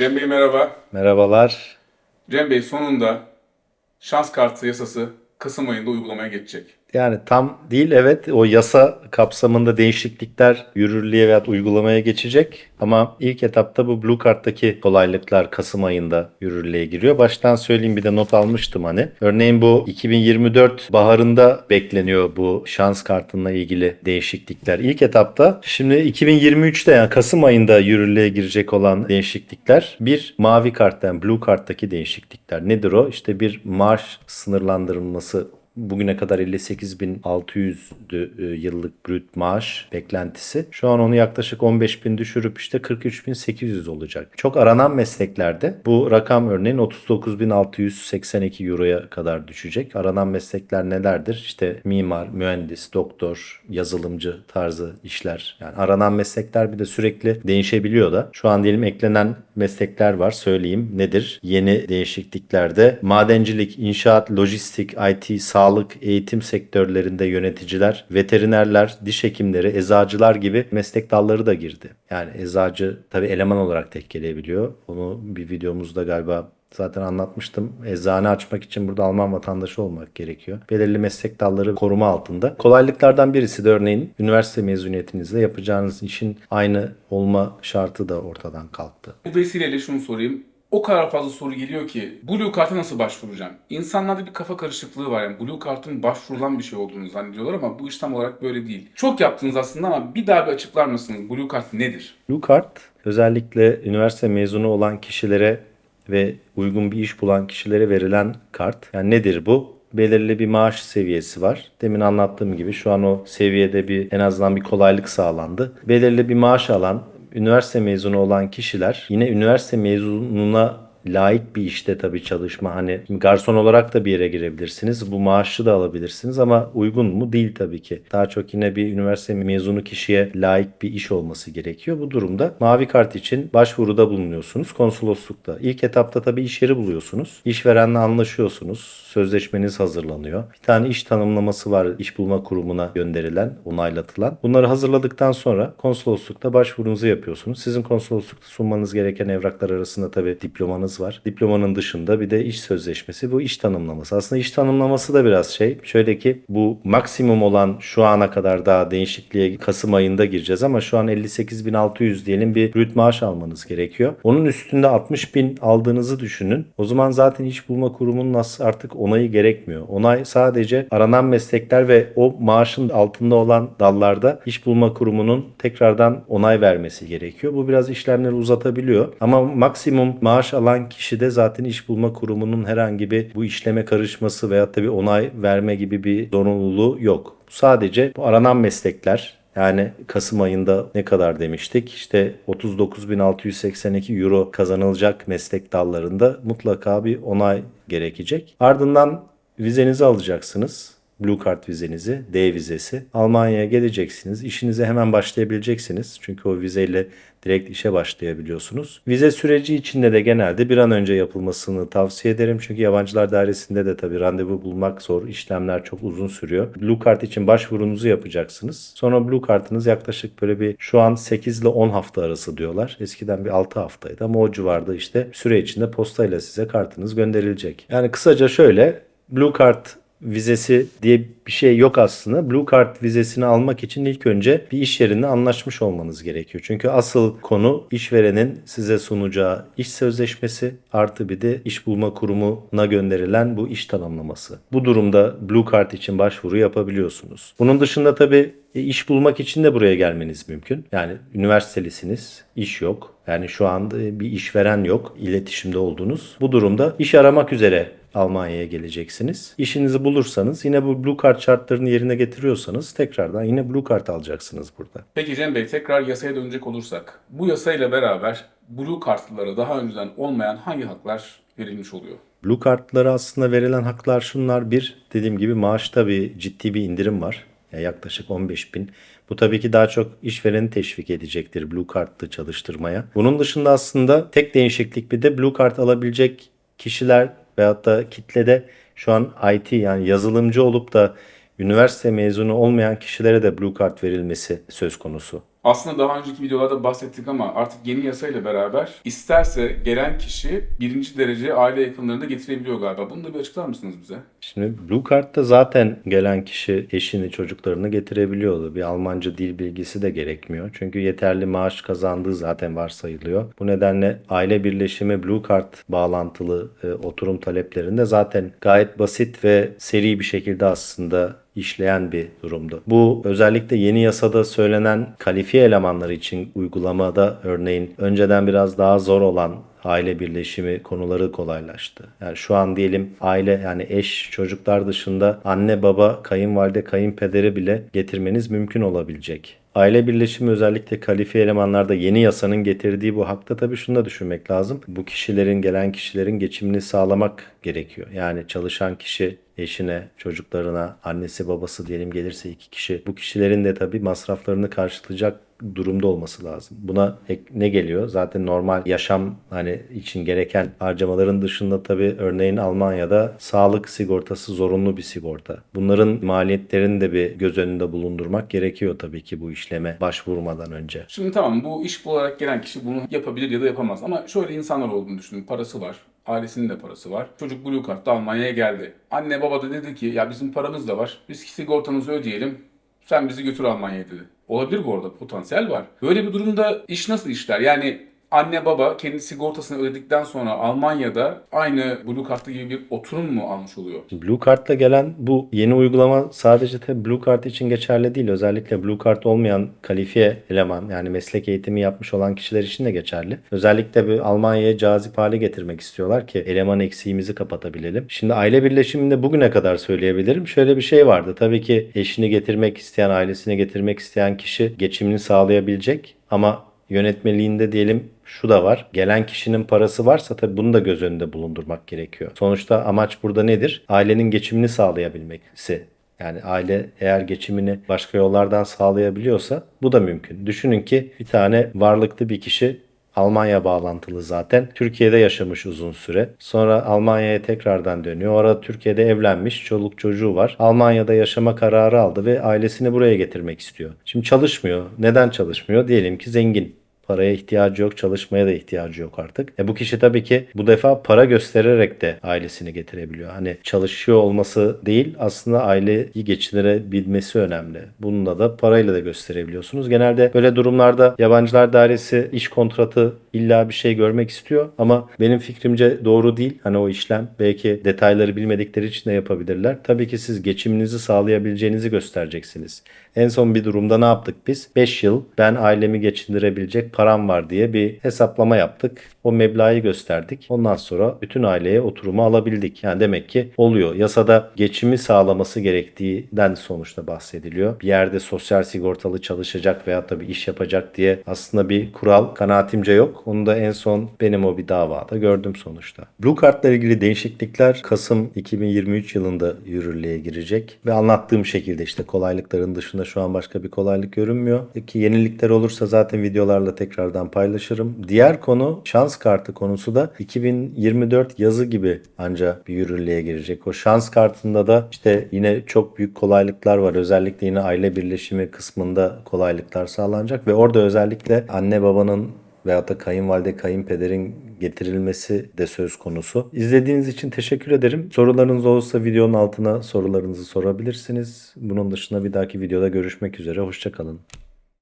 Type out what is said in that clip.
Cem Bey merhaba. Merhabalar. Cem Bey sonunda şans kartı yasası Kasım ayında uygulamaya geçecek. Yani tam değil evet o yasa kapsamında değişiklikler yürürlüğe veya uygulamaya geçecek. Ama ilk etapta bu Blue Card'daki kolaylıklar Kasım ayında yürürlüğe giriyor. Baştan söyleyeyim bir de not almıştım hani. Örneğin bu 2024 baharında bekleniyor bu şans kartına ilgili değişiklikler. İlk etapta şimdi 2023'te yani Kasım ayında yürürlüğe girecek olan değişiklikler bir mavi kart yani Blue Card'daki değişiklikler. Nedir o? İşte bir maaş sınırlandırılması Bugüne kadar 58.600'dü e, yıllık brüt maaş beklentisi. Şu an onu yaklaşık 15.000 düşürüp işte 43.800 olacak. Çok aranan mesleklerde bu rakam örneğin 39.682 euroya kadar düşecek. Aranan meslekler nelerdir? İşte mimar, mühendis, doktor, yazılımcı tarzı işler. Yani aranan meslekler bir de sürekli değişebiliyor da. Şu an diyelim eklenen meslekler var söyleyeyim. Nedir? Yeni değişikliklerde madencilik, inşaat, lojistik, IT, sağlık, eğitim sektörlerinde yöneticiler, veterinerler, diş hekimleri, eczacılar gibi meslek dalları da girdi. Yani eczacı tabi eleman olarak tek gelebiliyor. Onu bir videomuzda galiba Zaten anlatmıştım. Eczane açmak için burada Alman vatandaşı olmak gerekiyor. Belirli meslek dalları koruma altında. Kolaylıklardan birisi de örneğin üniversite mezuniyetinizde yapacağınız işin aynı olma şartı da ortadan kalktı. Bu vesileyle şunu sorayım. O kadar fazla soru geliyor ki Blue Card'a nasıl başvuracağım? İnsanlarda bir kafa karışıklığı var. Yani Blue Card'ın başvurulan bir şey olduğunu zannediyorlar ama bu iş tam olarak böyle değil. Çok yaptınız aslında ama bir daha bir açıklar mısınız? Blue Card nedir? Blue Card özellikle üniversite mezunu olan kişilere ve uygun bir iş bulan kişilere verilen kart. Yani nedir bu? belirli bir maaş seviyesi var. Demin anlattığım gibi şu an o seviyede bir en azından bir kolaylık sağlandı. Belirli bir maaş alan, üniversite mezunu olan kişiler yine üniversite mezununa layık bir işte tabii çalışma. Hani garson olarak da bir yere girebilirsiniz. Bu maaşı da alabilirsiniz ama uygun mu? Değil tabii ki. Daha çok yine bir üniversite mezunu kişiye layık bir iş olması gerekiyor. Bu durumda mavi kart için başvuruda bulunuyorsunuz konsoloslukta. İlk etapta tabii iş yeri buluyorsunuz. İşverenle anlaşıyorsunuz. Sözleşmeniz hazırlanıyor. Bir tane iş tanımlaması var iş bulma kurumuna gönderilen, onaylatılan. Bunları hazırladıktan sonra konsoloslukta başvurunuzu yapıyorsunuz. Sizin konsoloslukta sunmanız gereken evraklar arasında tabii diplomanız var. Diplomanın dışında bir de iş sözleşmesi. Bu iş tanımlaması. Aslında iş tanımlaması da biraz şey. Şöyle ki bu maksimum olan şu ana kadar daha değişikliğe Kasım ayında gireceğiz ama şu an 58.600 diyelim bir brüt maaş almanız gerekiyor. Onun üstünde 60.000 aldığınızı düşünün. O zaman zaten iş bulma kurumunun artık onayı gerekmiyor. Onay sadece aranan meslekler ve o maaşın altında olan dallarda iş bulma kurumunun tekrardan onay vermesi gerekiyor. Bu biraz işlemleri uzatabiliyor. Ama maksimum maaş alan kişi de zaten iş bulma kurumunun herhangi bir bu işleme karışması veyahut da bir onay verme gibi bir zorunluluğu yok. Sadece bu aranan meslekler yani Kasım ayında ne kadar demiştik? İşte 39.682 euro kazanılacak meslek dallarında mutlaka bir onay gerekecek. Ardından vizenizi alacaksınız. Blue Card vizenizi, D vizesi. Almanya'ya geleceksiniz. İşinize hemen başlayabileceksiniz. Çünkü o vizeyle direkt işe başlayabiliyorsunuz. Vize süreci içinde de genelde bir an önce yapılmasını tavsiye ederim. Çünkü yabancılar dairesinde de tabii randevu bulmak zor. İşlemler çok uzun sürüyor. Blue Card için başvurunuzu yapacaksınız. Sonra Blue Card'ınız yaklaşık böyle bir şu an 8 ile 10 hafta arası diyorlar. Eskiden bir 6 haftaydı ama o civarda işte süre içinde postayla size kartınız gönderilecek. Yani kısaca şöyle Blue Card vizesi diye bir şey yok aslında. Blue Card vizesini almak için ilk önce bir iş yerinde anlaşmış olmanız gerekiyor. Çünkü asıl konu işverenin size sunacağı iş sözleşmesi artı bir de iş bulma kurumuna gönderilen bu iş tanımlaması. Bu durumda Blue Card için başvuru yapabiliyorsunuz. Bunun dışında tabii e, iş bulmak için de buraya gelmeniz mümkün. Yani üniversitelisiniz, iş yok. Yani şu anda bir işveren yok, iletişimde oldunuz. Bu durumda iş aramak üzere Almanya'ya geleceksiniz. İşinizi bulursanız yine bu Blue Card şartlarını yerine getiriyorsanız tekrardan yine Blue Card alacaksınız burada. Peki Cem Bey tekrar yasaya dönecek olursak bu yasayla beraber Blue Card'lılara daha önceden olmayan hangi haklar verilmiş oluyor? Blue Card'lara aslında verilen haklar şunlar. Bir, dediğim gibi maaşta bir ciddi bir indirim var. Yani yaklaşık 15 bin. Bu tabii ki daha çok işvereni teşvik edecektir Blue Card'lı çalıştırmaya. Bunun dışında aslında tek değişiklik bir de Blue Card alabilecek kişiler veyahut da kitlede şu an IT yani yazılımcı olup da üniversite mezunu olmayan kişilere de Blue Card verilmesi söz konusu. Aslında daha önceki videolarda bahsettik ama artık yeni yasayla beraber isterse gelen kişi birinci derece aile yakınlarını da getirebiliyor galiba. Bunu da bir açıklar mısınız bize? Şimdi Blue Card'da zaten gelen kişi eşini, çocuklarını getirebiliyordu. Bir Almanca dil bilgisi de gerekmiyor. Çünkü yeterli maaş kazandığı zaten varsayılıyor. Bu nedenle aile birleşimi Blue Card bağlantılı e, oturum taleplerinde zaten gayet basit ve seri bir şekilde aslında işleyen bir durumdu. Bu özellikle yeni yasada söylenen kalifiye elemanlar için uygulamada örneğin önceden biraz daha zor olan aile birleşimi konuları kolaylaştı. Yani şu an diyelim aile yani eş çocuklar dışında anne baba kayınvalide kayınpederi bile getirmeniz mümkün olabilecek. Aile birleşimi özellikle kalifiye elemanlarda yeni yasanın getirdiği bu hakta tabii şunu da düşünmek lazım. Bu kişilerin gelen kişilerin geçimini sağlamak gerekiyor. Yani çalışan kişi eşine, çocuklarına, annesi babası diyelim gelirse iki kişi bu kişilerin de tabii masraflarını karşılayacak durumda olması lazım. Buna ne geliyor? Zaten normal yaşam hani için gereken harcamaların dışında tabii örneğin Almanya'da sağlık sigortası zorunlu bir sigorta. Bunların maliyetlerini de bir göz önünde bulundurmak gerekiyor tabii ki bu işleme başvurmadan önce. Şimdi tamam bu iş olarak gelen kişi bunu yapabilir ya da yapamaz. Ama şöyle insanlar olduğunu düşünün. Parası var. Ailesinin de parası var. Çocuk Blue Card'da Almanya'ya geldi. Anne baba da dedi ki ya bizim paramız da var. Biz sigortamızı ödeyelim. Sen bizi götür Almanya'ya dedi. Olabilir bu arada potansiyel var. Böyle bir durumda iş nasıl işler? Yani anne baba kendi sigortasını ödedikten sonra Almanya'da aynı Blue Card'ta gibi bir oturum mu almış oluyor? Blue Card'la gelen bu yeni uygulama sadece tabii Blue Card için geçerli değil. Özellikle Blue Card olmayan kalifiye eleman yani meslek eğitimi yapmış olan kişiler için de geçerli. Özellikle bu Almanya'ya cazip hale getirmek istiyorlar ki eleman eksiğimizi kapatabilelim. Şimdi aile birleşiminde bugüne kadar söyleyebilirim. Şöyle bir şey vardı. Tabii ki eşini getirmek isteyen, ailesini getirmek isteyen kişi geçimini sağlayabilecek ama yönetmeliğinde diyelim şu da var. Gelen kişinin parası varsa tabii bunu da göz önünde bulundurmak gerekiyor. Sonuçta amaç burada nedir? Ailenin geçimini sağlayabilmesi. Yani aile eğer geçimini başka yollardan sağlayabiliyorsa bu da mümkün. Düşünün ki bir tane varlıklı bir kişi Almanya bağlantılı zaten. Türkiye'de yaşamış uzun süre. Sonra Almanya'ya tekrardan dönüyor. Orada Türkiye'de evlenmiş, çoluk çocuğu var. Almanya'da yaşama kararı aldı ve ailesini buraya getirmek istiyor. Şimdi çalışmıyor. Neden çalışmıyor? Diyelim ki zengin. Paraya ihtiyacı yok, çalışmaya da ihtiyacı yok artık. E bu kişi tabii ki bu defa para göstererek de ailesini getirebiliyor. Hani çalışıyor olması değil, aslında aileyi geçindirebilmesi önemli. Bununla da parayla da gösterebiliyorsunuz. Genelde böyle durumlarda yabancılar dairesi iş kontratı illa bir şey görmek istiyor ama benim fikrimce doğru değil. Hani o işlem belki detayları bilmedikleri için de yapabilirler. Tabii ki siz geçiminizi sağlayabileceğinizi göstereceksiniz. En son bir durumda ne yaptık biz? 5 yıl ben ailemi geçindirebilecek param var diye bir hesaplama yaptık. O meblağı gösterdik. Ondan sonra bütün aileye oturumu alabildik. Yani demek ki oluyor. Yasada geçimi sağlaması gerektiğinden sonuçta bahsediliyor. Bir yerde sosyal sigortalı çalışacak veya da bir iş yapacak diye aslında bir kural kanaatimce yok. Onu da en son benim o bir davada gördüm sonuçta. Blue Card'la ilgili değişiklikler Kasım 2023 yılında yürürlüğe girecek. Ve anlattığım şekilde işte kolaylıkların dışında şu an başka bir kolaylık görünmüyor. Ki yenilikler olursa zaten videolarla tekrardan paylaşırım. Diğer konu şans kartı konusu da 2024 yazı gibi ancak bir yürürlüğe girecek. O şans kartında da işte yine çok büyük kolaylıklar var. Özellikle yine aile birleşimi kısmında kolaylıklar sağlanacak ve orada özellikle anne babanın veyahut da kayınvalide kayınpederin getirilmesi de söz konusu. İzlediğiniz için teşekkür ederim. Sorularınız olursa videonun altına sorularınızı sorabilirsiniz. Bunun dışında bir dahaki videoda görüşmek üzere. Hoşçakalın.